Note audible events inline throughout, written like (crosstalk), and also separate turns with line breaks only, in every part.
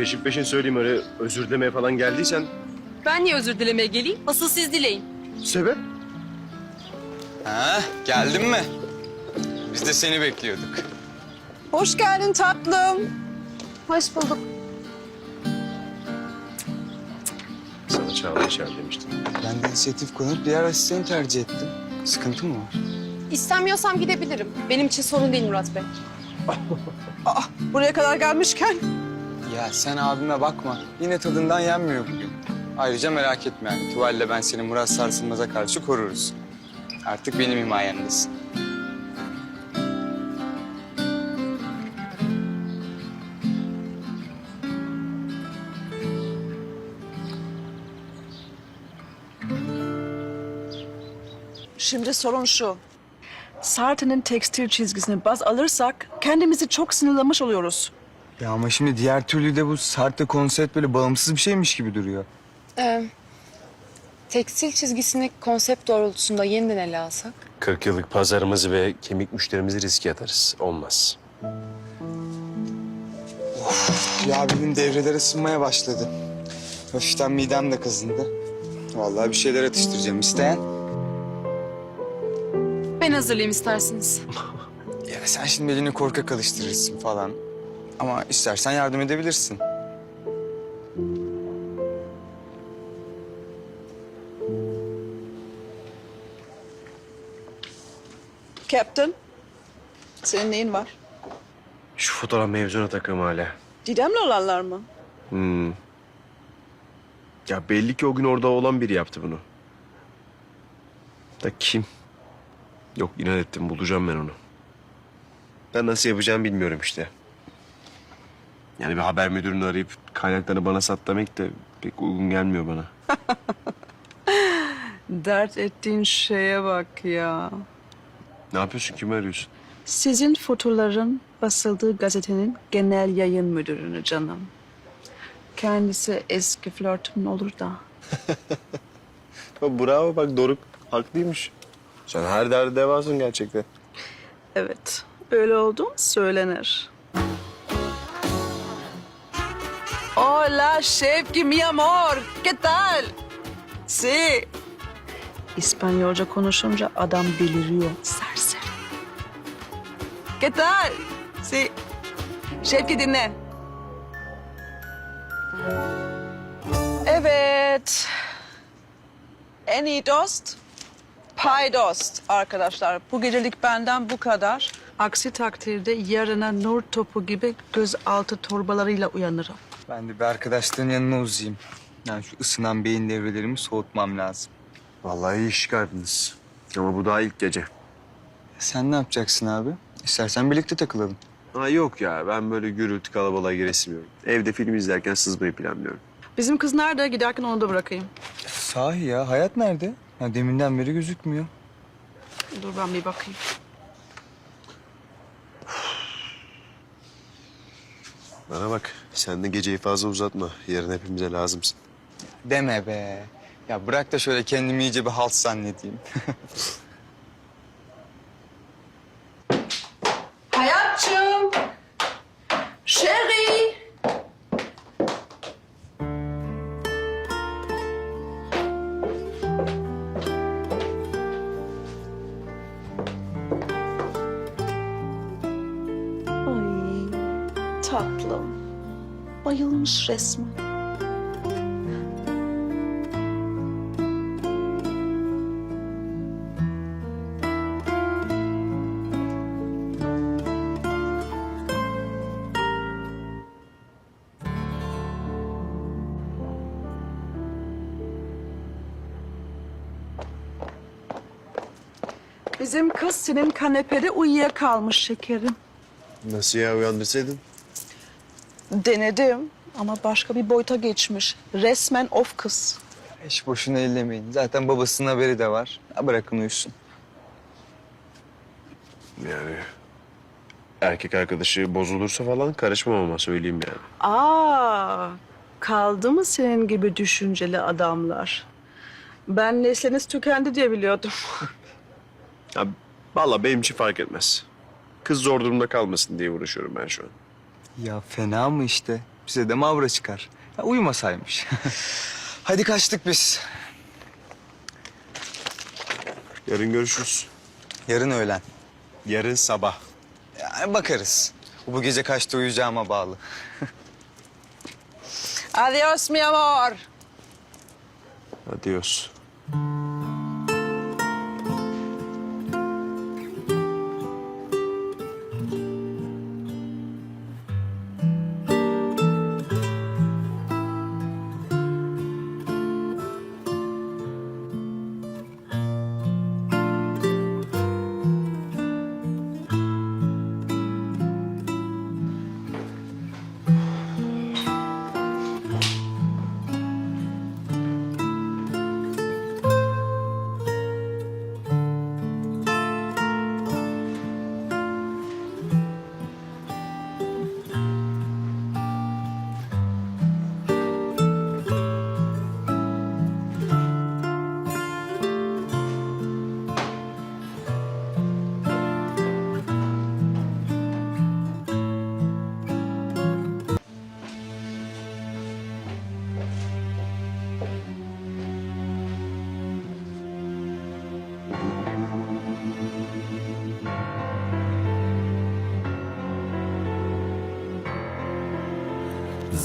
Peşin peşin söyleyeyim öyle özür dilemeye falan geldiysen
Ben niye özür dilemeye geleyim? Asıl siz dileyin.
sebep?
Ha, geldin mi? Biz de seni bekliyorduk.
Hoş geldin tatlım.
Hoş bulduk.
Sana Çağla'yı çağır demiştim.
Ben de inisiyatif kullanıp diğer asistanı tercih ettim. Sıkıntı mı var?
İstemiyorsam gidebilirim. Benim için sorun değil Murat Bey.
Aa, buraya kadar gelmişken
Ya sen abime bakma. Yine tadından yenmiyor bugün. Ayrıca merak etme. Tuvalle ben seni Murat Sarsılmaz'a karşı koruruz. Artık benim himayemdesin.
Şimdi sorun şu. Sartre'nin tekstil çizgisini baz alırsak kendimizi çok sınırlamış oluyoruz.
Ya ama şimdi diğer türlü de bu Sartre konsept böyle bağımsız bir şeymiş gibi duruyor.
Ee, tekstil çizgisini konsept doğrultusunda yeniden ele alsak?
40 yıllık pazarımızı ve kemik müşterimizi riske atarız. Olmaz.
Ya benim devreler ısınmaya başladı. Hafiften midem de kazındı. Vallahi bir şeyler atıştıracağım. İsteyen?
Ben hazırlayayım isterseniz. (laughs)
Ya sen şimdi elini korkak alıştırırsın falan. Ama istersen yardım edebilirsin.
Captain, senin neyin var?
Şu fotoğraf mevzuna takım hala.
Didem'le olanlar mı?
Hmm. Ya belli ki o gün orada olan biri yaptı bunu. Da kim? Yok inat ettim bulacağım ben onu. Ben nasıl yapacağımı bilmiyorum işte. Yani bir haber müdürünü arayıp kaynaklarını bana sat demek de pek uygun gelmiyor bana. (laughs)
Dert ettiğin şeye bak ya.
Ne yapıyorsun? Kimi arıyorsun?
Sizin fotoların basıldığı gazetenin genel yayın müdürünü canım. Kendisi eski flörtüm olur da. (laughs)
Bravo bak Doruk haklıymış. Sen her derde devasın gerçekten.
Evet, öyle olduğum söylenir. Hola, Şevki, mi amor. ¿Qué tal? Sí. İspanyolca konuşunca adam beliriyor. Serseri. ¿Qué tal? Sí. Şevki dinle. Evet. En iyi dost Paydost arkadaşlar. Bu gecelik benden bu kadar. Aksi takdirde yarına nur topu gibi gözaltı torbalarıyla uyanırım.
Ben de bir arkadaşların yanına uzayayım. Yani şu ısınan beyin devrelerimi soğutmam lazım.
Vallahi iyi iş çıkardınız. Ama bu daha ilk gece.
Sen ne yapacaksın abi? İstersen birlikte takılalım.
Ha yok ya ben böyle gürültü kalabalığa giremiyorum. Evde film izlerken sızmayı planlıyorum.
Bizim kız nerede? Giderken onu da bırakayım.
Sahi ya, hayat nerede? Ha, deminden beri gözükmüyor.
Dur ben bir bakayım.
Bana bak sen de geceyi fazla uzatma. Yarın hepimize lazımsın.
Deme be. Ya bırak da şöyle kendimi iyice bir halt zannedeyim. (laughs)
resmen. Bizim kız senin kanepede uyuyakalmış şekerim.
Nasıl ya uyandırsaydın?
Denedim ama başka bir boyuta geçmiş. Resmen of kız.
Hiç boşuna ellemeyin. Zaten babasının haberi de var. Ha, bırakın uyusun.
Yani erkek arkadaşı bozulursa falan karışmam ama söyleyeyim yani.
Aa, kaldı mı senin gibi düşünceli adamlar? Ben nesliniz tükendi diye biliyordum. (laughs)
Ya vallahi benim için fark etmez. Kız zor durumda kalmasın diye uğraşıyorum ben şu an.
Ya fena mı işte? Bize de mavra çıkar. Ya, uyumasaymış. (laughs) Hadi kaçtık biz.
Yarın görüşürüz.
Yarın öğlen.
Yarın sabah.
Yani bakarız. Bu gece kaçta uyuyacağıma bağlı.
Adios mi amor.
Adios.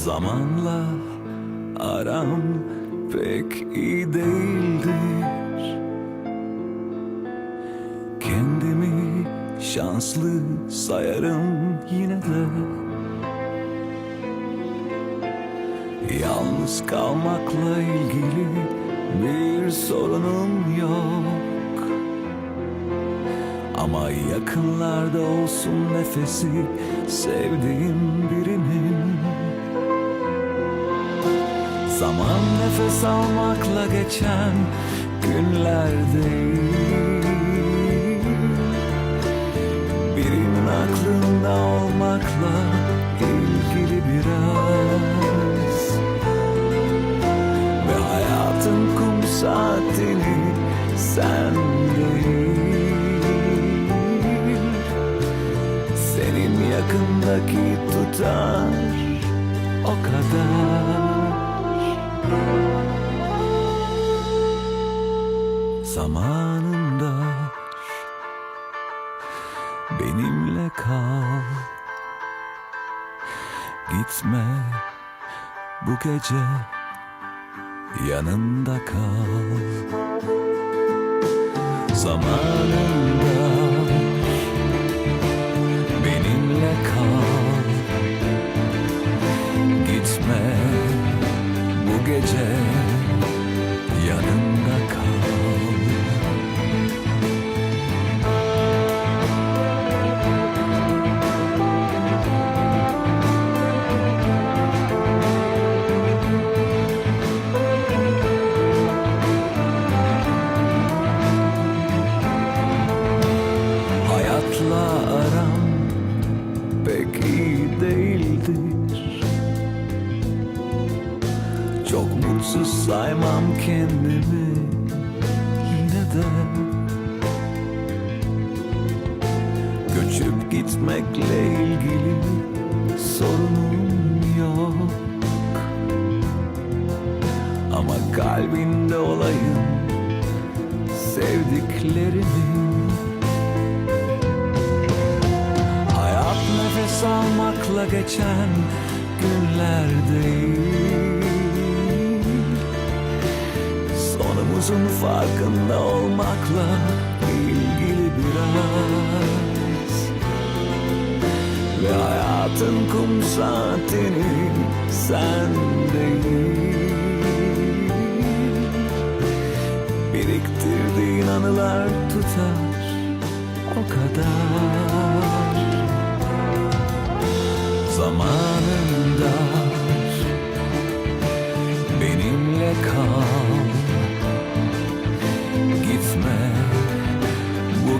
Zamanla aram pek iyi değildir. Kendimi şanslı sayarım yine de. Yalnız kalmakla ilgili bir sorunum yok. Ama yakınlarda olsun nefesi sevdiğim birinin Zaman nefes almakla geçen günler değil Birinin aklında olmakla ilgili biraz. Ve hayatın kum saatini sen değil Senin yakındaki tutar o kadar zamanında benimle kal. Gitme bu gece yanında kal. Zamanında gece Çok mutsuz saymam kendimi. Yine de Göçüp gitmekle ilgili sorunum yok. Ama kalbinde olayım sevdiklerimin Hayat nefes almakla geçen günler değil Sonumuzun farkında olmakla ilgili biraz. Ve hayatın kum saatini sen değil. Biriktirdiğin anılar tutar o kadar. Zamanında benimle kal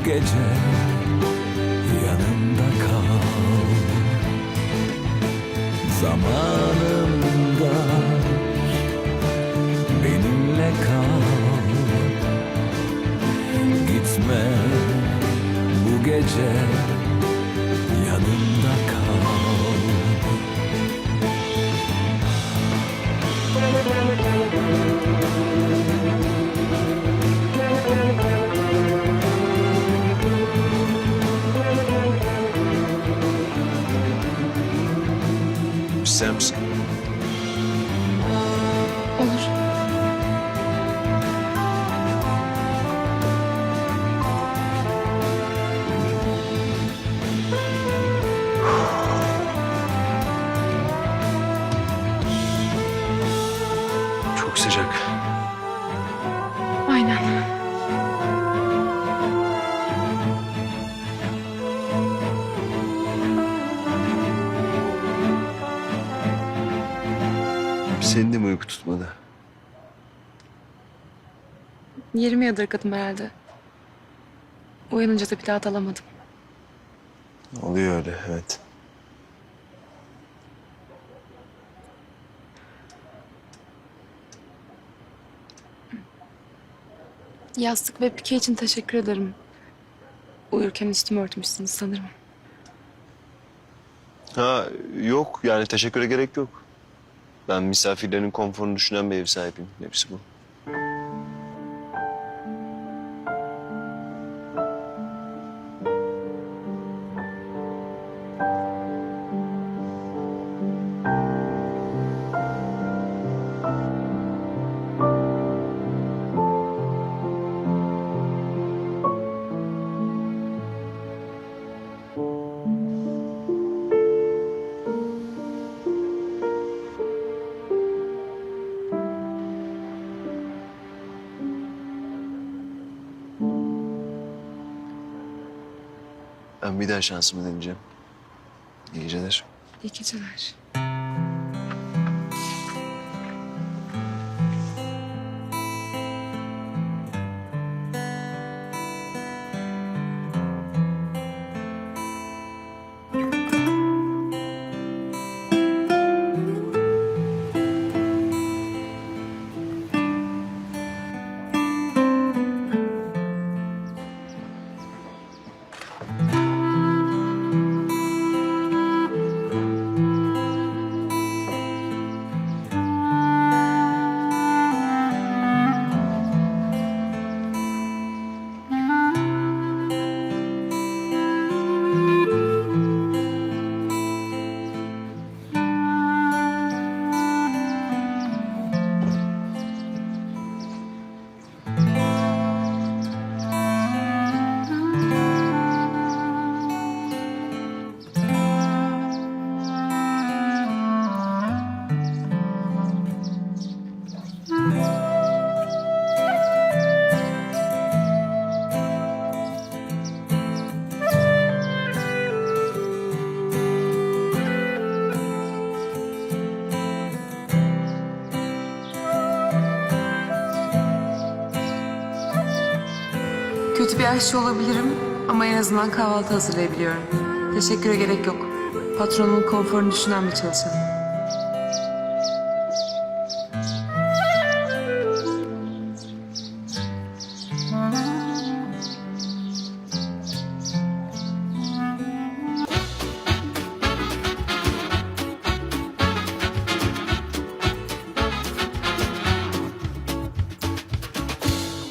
gece yanımda kal. Zamanında benimle kal. Gitme bu gece
Senin de mi uyku tutmadı?
20 yadırgadım herhalde. Uyanınca da bir daha dalamadım.
Oluyor öyle evet.
Yastık ve pike için teşekkür ederim. Uyurken üstümü örtmüşsünüz sanırım.
Ha yok yani teşekküre gerek yok. Ben misafirlerin konforunu düşünen bir ev sahibiyim. Hepsi bu. Bir daha şansımı deneyeceğim. İyi geceler.
İyi geceler. Aşçı olabilirim ama en azından kahvaltı hazırlayabiliyorum. Teşekküre gerek yok. Patronumun konforunu düşünen bir çalışanım.